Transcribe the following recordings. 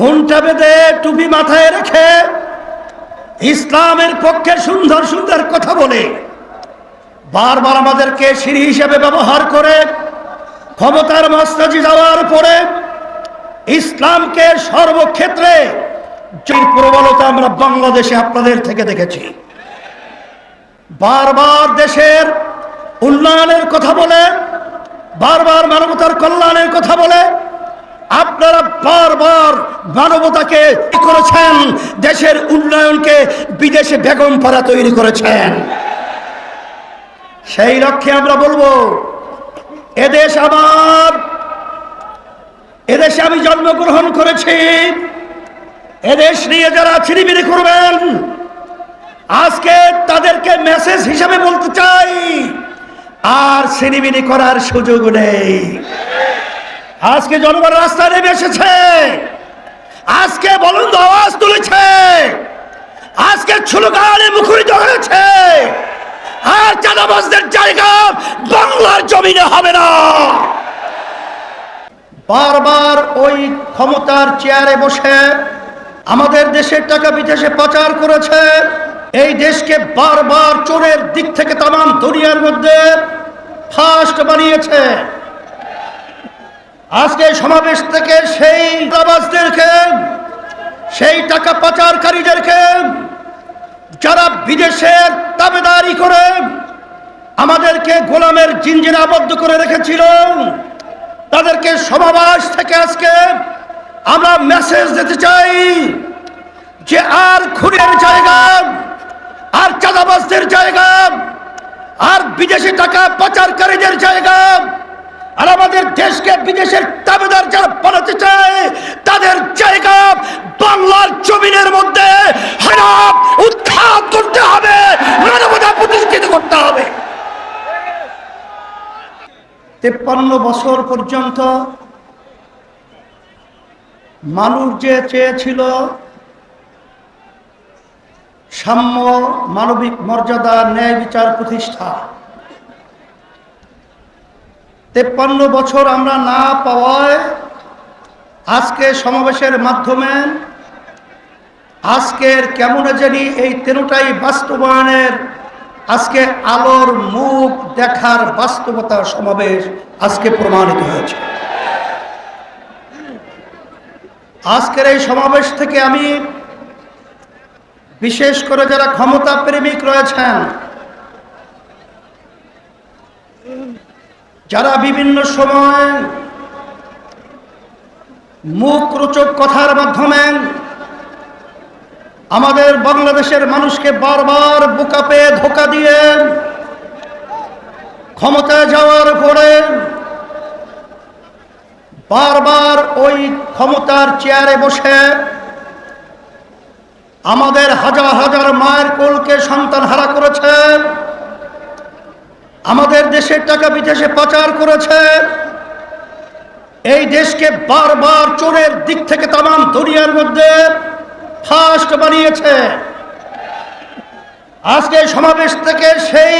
ঘুমটা বেঁধে টুপি মাথায় রেখে ইসলামের পক্ষে সুন্দর সুন্দর কথা বলে, বারবার আমাদেরকে সিঁড়ি হিসেবে ব্যবহার করে, ক্ষমতার মস্তাজি যাওয়ার পরে ইসলামকে সর্বক্ষেত্রে যে প্রবলতা আমরা বাংলাদেশে আপনাদের থেকে দেখেছি। বারবার দেশের উন্নয়নের কথা বলে, বারবার মানবতার কল্যাণের কথা বলে আপনারা বারবার মানবতাকে করেছেন, দেশের উন্নয়নকে বিদেশে বেগম পাড়া তৈরি করেছেন। সেই লক্ষ্যে আমরা বলব, এদেশ আমার এদেশে আমি জন্মগ্রহণ করেছি, এদেশ নিয়ে যারা ছিনিমিনি করবেন, আজকে তাদেরকে মেসেজ হিসাবে বলতে চাই, আর ছিনিমিনি করার সুযোগ নেই। আজকে জনগণ রাস্তায় নেমে এসেছে। আজকে বলন্দ আওয়াজ তুলেছে। আজকে ছুলগানে মুখরিত হয়েছে। আর চাঁদাবাজদের জায়গা বাংলার জমিনে হবে না। বারবার ওই ক্ষমতার চেয়ারে বসে আমাদের দেশের টাকা বিদেশে পাচার করেছে। এই দেশকে বারবার চোরের দিক থেকে তামাম দুনিয়ার মধ্যে ফাস্ট বানিয়েছে। আজকে সমাবেশ থেকে সেই আবাসদেরকে সেই টাকা পাচারকারীদেরকে যারা বিদেশের দাবেদারি করে আমাদেরকে গোলামের জিঞ্জিরে আবদ্ধ করে রেখেছিল, তাদেরকে সমাবেশ থেকে আজকে আমরা মেসেজ দিতে চাই যে আর খুনের জায়গা, আর চাঁদাবাজদের জায়গা, আর বিদেশি টাকা পাচারকারীদের জায়গা আর আমাদের দেশকে বিদেশের দাবেদার যারা বানাতে চায়, তাদের জায়গা বাংলার জমিনের মধ্যে করতে হবে প্রতিষ্ঠিত করতে হবে। তেপ্পান্ন বছর পর্যন্ত মানুষ যে চেয়েছিল সাম্য মানবিক মর্যাদা ন্যায় বিচার প্রতিষ্ঠা তেপ্পান্ন বছর আমরা না পাওয়ায় আজকে সমাবেশের মাধ্যমে আজকের কেমন জানি এই তেরোটাই বাস্তবায়নের আজকে আলোর মুখ দেখার বাস্তবতা সমাবেশ আজকে প্রমাণিত হয়েছে। আজকের এই সমাবেশ থেকে আমি বিশেষ করে যারা ক্ষমতা প্রেমিক রয়েছেন যারা বিভিন্ন সময় মুখ রোচক কথার মাধ্যমে আমাদের বাংলাদেশের মানুষকে বারবার বোকা পেয়ে ধোকা দিয়ে ক্ষমতায় যাওয়ার পরে বারবার ওই ক্ষমতার চেয়ারে বসে আমাদের হাজার হাজার মায়ের কোলকে সন্তান হারা করেছে। আমাদের দেশের টাকা বিদেশে পাচার করেছে। এই দেশকে বারবার চোরের দিক থেকে তামাম দুনিয়ার মধ্যে ফাস্ট বানিয়েছে। আজকে সমাবেশ থেকে সেই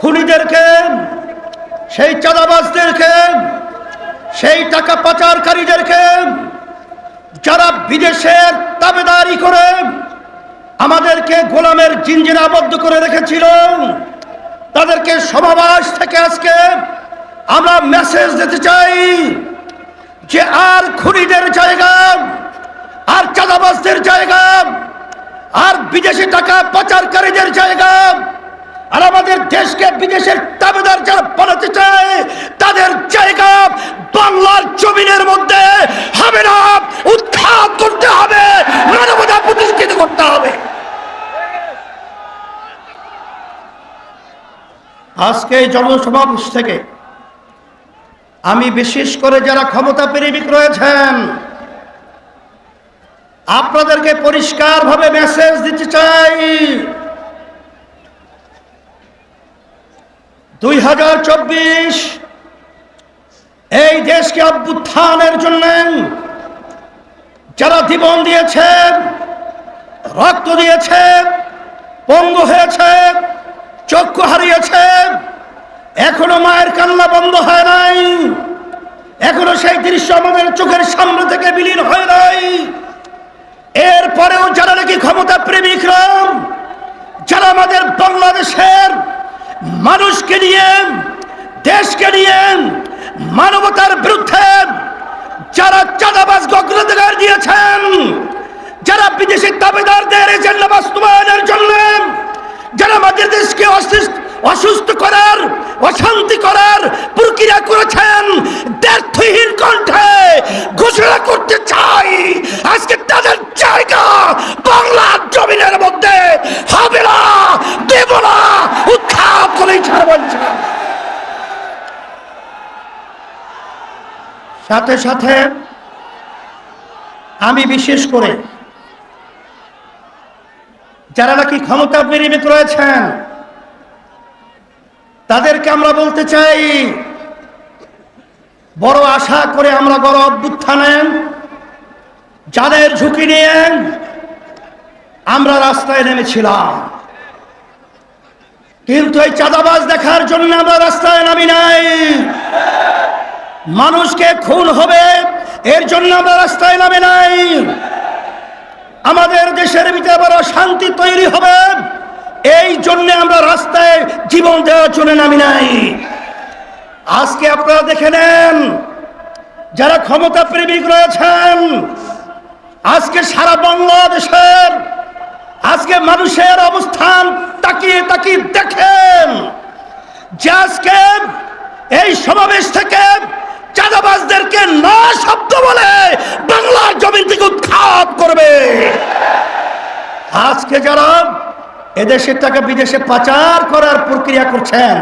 খুনিদেরকে, সেই চাঁদাবাজদেরকে, সেই টাকা পাচারকারীদেরকে যারা বিদেশের দাবেদারি করে আমাদেরকে গোলামের জিঞ্জিরে আবদ্ধ করে রেখেছিল তাদেরকে সমাবেশ থেকে আজকে আমরা মেসেজ দিতে চাই যে আর খুনিদের জায়গা, আর চাঁদাবাজদের জায়গা, আর বিদেশি টাকা পাচারকারীদের জায়গা, আর আমাদের দেশকে বিদেশের দাবেদার যারা বানাতে চায়, তাদের জায়গা বাংলার জমিনের মধ্যে হবে না উৎখাত করতে হবে মানবতা প্রতিষ্ঠিত করতে হবে আজকে এই জনসমাবেশ থেকে আমি বিশেষ করে যারা ক্ষমতা প্রেমিক রয়েছেন, আপনাদেরকে পরিষ্কারভাবে মেসেজ দিতে চাই। দুই হাজার চব্বিশ, এই দেশকে অভ্যুত্থানের জন্য যারা জীবন দিয়েছে রক্ত দিয়েছে পঙ্গু হয়েছে চক্ষু হারিয়েছে এখনও মায়ের কান্না বন্ধ হয় নাই। এখনও সেই দৃশ্য আমাদের চোখের সামনে থেকে বিলীন হয় নাই। এরপরেও যারা নাকি ক্ষমতা প্রেমিকরা যারা আমাদের বাংলাদেশের মানুষকে নিয়ে, দেশকে নিয়ে, মানবতার বিরুদ্ধে যারা চাঁদাবাজ অগ্রাধিকার দিয়েছেন, যারা বিদেশি দাবিদারদের এজেন্ডা বাস্তবায়নের জন্য, যারা আমাদের দেশকে অসুস্থ অসুস্থ করার, অশান্তি করার প্রক্রিয়া করেছেন ব্যর্থহীন কণ্ঠে ঘোষণা করতে চাই আজকে তাদের জায়গা বাংলার জমিনের মধ্যে হবে না, দেব না উৎখাত করেই ছাড়ব ইনশাআল্লাহ। সাথে সাথে আমি বিশেষ করে যারা নাকি ক্ষমতা বিনিমিত রয়েছেন তাদেরকে আমরা বলতে চাই, বড় আশা করে আমরা গড় অভ্যুত্থানে যাদের ঝুঁকি নিয়ে আমরা রাস্তায় নেমেছিলাম। কিন্তু এই চাঁদাবাজ দেখার জন্য আমরা রাস্তায় নামি নাই। মানুষকে খুন হবে, এর জন্য আমরা রাস্তায় নামে নাই। আমাদের দেশের ভিতরে বড় শান্তি তৈরি হবে। এই জন্য আমরা রাস্তায় জীবন দেওয়ার জন্য নামি নাই। আজকে আপনারা দেখে নেন, যারা ক্ষমতা প্রেমিক রয়েছেন, আজকে সারা বাংলাদেশের, আজকে মানুষের অবস্থান তাকিয়ে তাকিয়ে দেখেন যে আজকে এই সমাবেশ থেকে চাঁদাবাজদেরকে না শব্দ বলে বাংলার জমিন থেকে উৎখাত করবে। আজকে যারা এদেশের টাকা বিদেশে পাচার করার প্রক্রিয়া করছেন।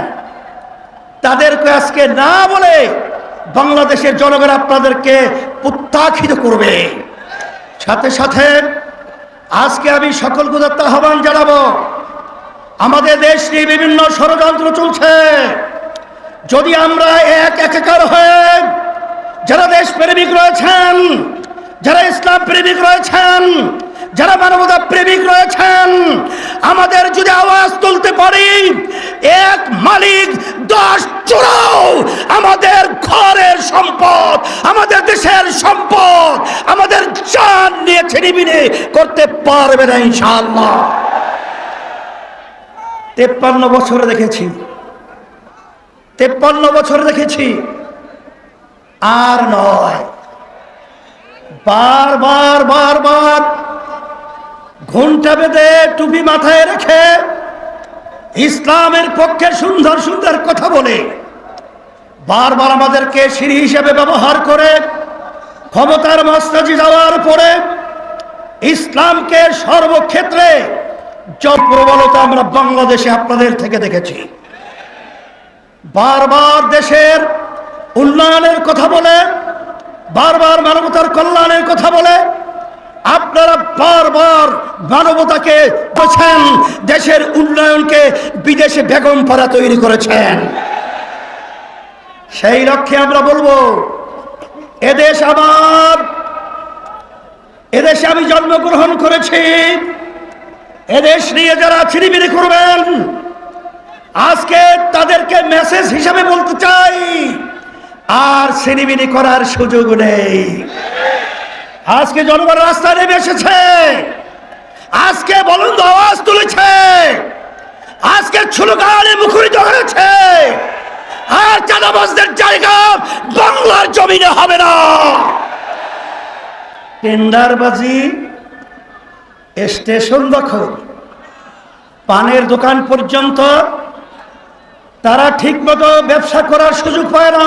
তাদেরকে আজকে না বলে বাংলাদেশের জনগণ আপনাদেরকে প্রত্যাখিত করবে। সাথে সাথে আজকে আমি সকল গুদাত্ত আহ্বান জানাব, আমাদের দেশ নিয়ে বিভিন্ন ষড়যন্ত্র চলছে। যদি আমরা এক একাকার হয়ে যারা দেশ প্রেমিক রয়েছেন, যারা ইসলাম প্রেমিক রয়েছেন যারা মানবতা প্রেমিক রয়েছেন, আমাদের যদি আওয়াজ তুলতে পারি, এক মালিক, দশ চোরাও আমাদের ঘরের সম্পদ, আমাদের দেশের সম্পদ, আমাদের জান নিয়ে ছিনিবিনি করতে পারবে না ইনশাআল্লাহ। তেপ্পান্ন বছরে দেখেছি। তেপ্পান্ন বছর দেখেছি। আর নয়। বারবার বারবার ঘণ্টা বেঁধে টুপি মাথায় রেখে ইসলামের পক্ষে সুন্দর সুন্দর কথা বলে। বারবার আমাদেরকে সিঁড়ি হিসেবে ব্যবহার করে ক্ষমতার মস্তাজি যাওয়ার পরে ইসলামকে সর্বক্ষেত্রে প্রবলতা আমরা বাংলাদেশে আপনাদের থেকে দেখেছি। বারবার দেশের উন্নয়নের কথা বলে বারবার মানবতার কল্যাণের কথা বলে, আপনারা বারবার মানবতাকে বলছেন, দেশের উন্নয়নকে বিদেশে বেগম পাড়া তৈরি করেছেন। সেই লক্ষ্যে আমরা বলব, এদেশ আমার এদেশে আমি জন্মগ্রহণ করেছি, এদেশ নিয়ে যারা ছিনিমিনি করবেন, আজকে তাদেরকে মেসেজ হিসাবে বলতে চাই। আর ছিনিমিনি করার সুযোগ নেই। আজকে জনগণ রাস্তায় নেমে এসেছে। আজকে বলন্দ আওয়াজ তুলেছে। আজকে ছুলগানে মুখরিত হয়েছে। আর চাঁদাবাজদের জায়গা বাংলার জমিনে হবে না। টেন্ডারবাজি, স্টেশন দখল, পানের দোকান পর্যন্ত, তারা ঠিকমতো ব্যবসা করার সুযোগ পায় না।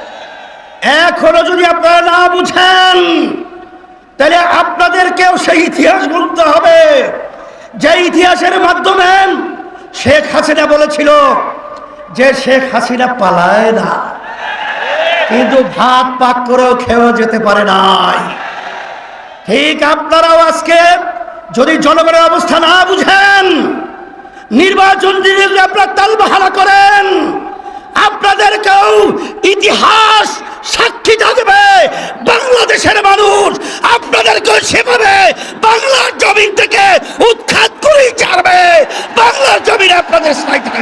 এখনও যদি আপনারা না বুঝেন, তাহলে আপনাদেরকেও সেই ইতিহাস বলতে হবে। যে ইতিহাসের মাধ্যমে শেখ হাসিনা বলেছিল যে শেখ হাসিনা পালায় না, কিন্তু ভাত পাক করেও খেয়েও যেতে পারে নাই। ঠিক আপনারাও আজকে যদি জনগণের অবস্থা না বুঝেন, নির্বাচন যদি আপনারা তালবাহারা করেন আপনাদেরকেও ইতিহাস সাক্ষী থাকবে বাংলাদেশের মানুষ আপনাদেরকেও সেভাবে বাংলার জমিন থেকে উৎখাত করেই ছাড়বে। বাংলার জমিন আপনাদের থাকবে